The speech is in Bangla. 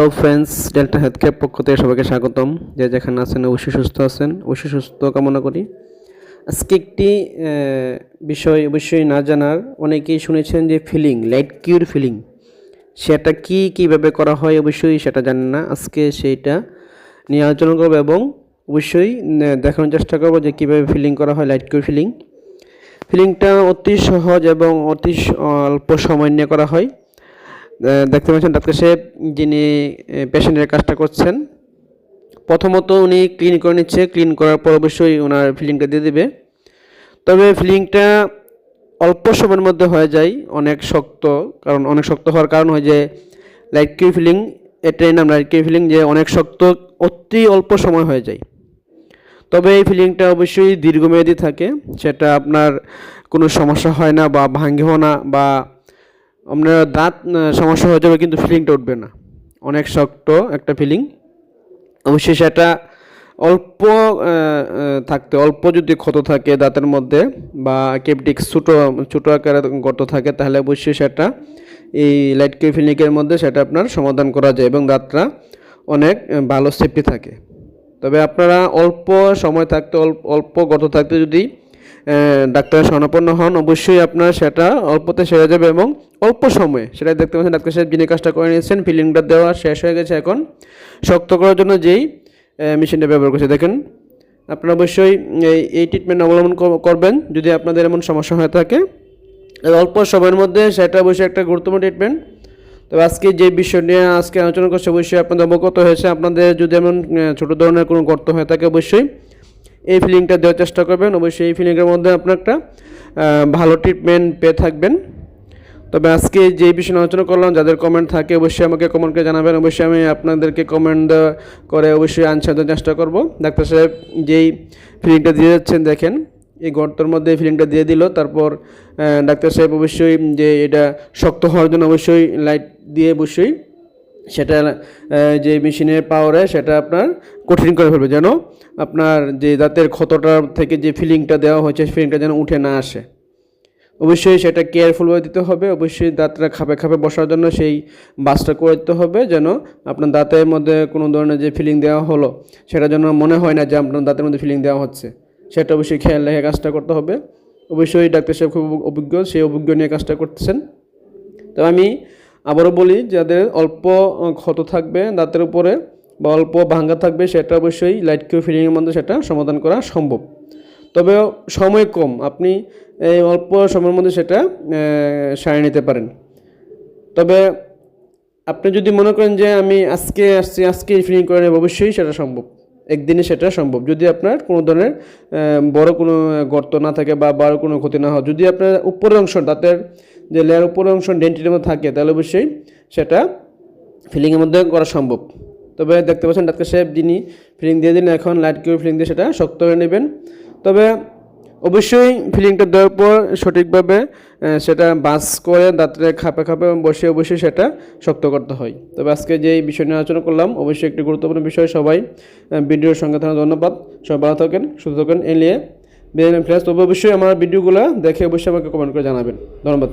Hello friends Delta health care পক্ষ থেকে সবাইকে স্বাগতম। যে যেখানে আছেন অবশ্যই সুস্থ আছেন, অবশ্যই সুস্থ কামনা করি। আজকে একটি বিষয় অবশ্যই না জানার অনেকেই শুনেছেন যে ফিলিং লাইট কিউর ফিলিং সেটা কি, কীভাবে করা হয় অবশ্যই সেটা জানেন না। আজকে সেইটা নিয়ে আলোচনা করব এবং অবশ্যই দেখানোর চেষ্টা করব যে কীভাবে ফিলিং করা হয় লাইট কিউর ফিলিং ফিলিংটা অতি সহজ এবং অতি অল্প সময় নিয়ে করা হয়। দেখতে পাচ্ছেন ডাক্তার সাহেব, যিনি পেশেন্টের কাজটা করছেন। প্রথমত উনি ক্লিন করে নিচ্ছে। ক্লিন করার পর অবশ্যই ওনার ফিলিংটা দিয়ে দেবে। তবে ফিলিংটা অল্প সময়ের মধ্যে হয়ে যায়, অনেক শক্ত, কারণ অনেক শক্ত হওয়ার কারণ হয় যে লাইট কিউ ফিলিং এটাই নাম লাইট কিউ ফিলিং যে অনেক শক্ত, অতি অল্প সময় হয়ে যায়। তবে এই ফিলিংটা অবশ্যই দীর্ঘমেয়াদী থাকে। সেটা আপনার কোনো সমস্যা হয় না বা ভাঙ্গেও না বা আপনার দাঁত সমস্যা হয়ে যাবে কিন্তু ফিলিংটা উঠবে না। অনেক শক্ত একটা ফিলিং অবশ্যই সেটা অল্প থাকতে, অল্প যদি ক্ষত থাকে দাঁতের মধ্যে বা কেপটিক্স ছোটো ছোটো আকারে গর্ত থাকে, তাহলে অবশ্যই সেটা এই লাইট ফিলিংয়ের মধ্যে সেটা আপনার সমাধান করা যায় এবং দাঁতটা অনেক ভালো সেফটি থাকে। তবে আপনারা অল্প সময় থাকতে অল্প গত থাকতে যদি আহ, ডাক্তারের শরণাপন্ন হন অবশ্যই আপনার সেটা অল্পতে সেরে যাবে এবং অল্প সময়ে সেটা দেখতে পাচ্ছেন ডাক্তার সাহেব যিনি কাজটা করে নিয়েছেন ফিলিংটা দেওয়া শেষ হয়ে গেছে এখন। শক্ত করার জন্য যেই মেশিনটা ব্যবহার করছে দেখেন। আপনারা অবশ্যই এই ট্রিটমেন্ট অবলম্বন করবেন যদি আপনাদের এমন সমস্যা হয়ে থাকে। অল্প সময়ের মধ্যে সেটা অবশ্যই একটা গুরুত্বপূর্ণ ট্রিটমেন্ট তবে আজকে যে বিষয় নিয়ে আজকে আলোচনা করছে অবশ্যই আপনাদের অবগত হয়েছে। আপনাদের যদি এমন ছোটো ধরনের কোনো গর্ত হয়ে থাকে অবশ্যই এই ফিলিংটা দেওয়ার চেষ্টা করবেন। অবশ্যই এই ফিলিংয়ের মধ্যে আপনার একটা ভালো ট্রিটমেন্ট পেয়ে থাকবেন। তবে আজকে যে বিষয়ে আলোচনা করলাম, যাদের কমেন্ট থাকে, অবশ্যই আমাকে কমেন্ট করে জানাবেন। অবশ্যই আমি আপনাদেরকে কমেন্ট দেওয়া করে অবশ্যই আনসার দেওয়ার চেষ্টা করব। ডাক্তার সাহেব, যেই ফিলিংটা দিয়ে যাচ্ছেন, দেখেন, এই গর্তের মধ্যে ফিলিংটা দিয়ে দিল। তারপর ডাক্তার সাহেব অবশ্যই যে এটা শক্ত হওয়ার জন্য অবশ্যই লাইট দিয়ে অবশ্যই সেটা যে মেশিনের পাওয়ারে সেটা আপনার কঠিন করে ফেলবে, যেন আপনার যে দাঁতের ক্ষতটা থেকে যে ফিলিংটা দেওয়া হয়েছে ফিলিংটা যেন উঠে না আসে। অবশ্যই সেটা কেয়ারফুলভাবে দিতে হবে, অবশ্যই দাঁতটা খাপে খাপে বসার জন্য সেই বাসটা করে দিতে হবে, যেন আপনার দাঁতের মধ্যে কোনো ধরনের যে ফিলিং দেওয়া হলো, সেটা যেন মনে হয় না যে আপনার দাঁতের মধ্যে ফিলিং দেওয়া হচ্ছে। সেটা অবশ্যই খেয়াল রেখে কাজটা করতে হবে। অবশ্যই ডাক্তার সাহেব খুব অভিজ্ঞ, সেই অভিজ্ঞ নিয়ে কাজটা করতেছেন। তো আমি আবারও বলি, যাদের অল্প ক্ষত থাকবে দাঁতের উপরে বা অল্প ভাঙ্গা থাকবে, সেটা অবশ্যই লাইট কিউ ফিলিংয়ের মধ্যে সেটা সমাধান করা সম্ভব। তবে সময় কম, আপনি এই অল্প সময়ের মধ্যে সেটা সারিয়ে নিতে পারেন। তবে আপনি যদি মনে করেন যে আমি আজকে আসছি, আজকে ফিলিং করে নেব, অবশ্যই সেটা সম্ভব। একদিনে সেটা সম্ভব। যদি আপনার কোনো ধরনের বড় কোনো গর্ত না থাকে বা বড় কোনো ক্ষতি না হয়, যদি আপনার উপরের অংশ দাঁতের যে লেয়ার উপরের অংশ ডেন্টির মধ্যে থাকে, তাহলে অবশ্যই সেটা ফিলিংয়ের মধ্যে করা সম্ভব। তবে দেখতে পাচ্ছেন ডাক্তার সাহেব যিনি ফিলিং দিয়ে দিন এখন লাইট কিউ ফিলিং দিয়ে সেটা শক্ত করে নেবেন। তবে অবশ্যই ফিলিংটা দেওয়ার পর সঠিকভাবে সেটা বাস করে দাঁতের খাপে খাপে বসে অবশ্যই সেটা শক্ত করতে হয়। তবে আজকে যে বিষয় নিয়ে আলোচনা করলাম, অবশ্যই একটি গুরুত্বপূর্ণ বিষয়। সবাই ভিডিওর সঙ্গে থাকা ধন্যবাদ। সবাই ভালো থাকেন, সুস্থ থাকেন, এ নিয়ে বেন ফ্রেশ তবে অবশ্যই আমার ভিডিওগুলো দেখে অবশ্যই আমাকে কমেন্ট করে জানাবেন। ধন্যবাদ।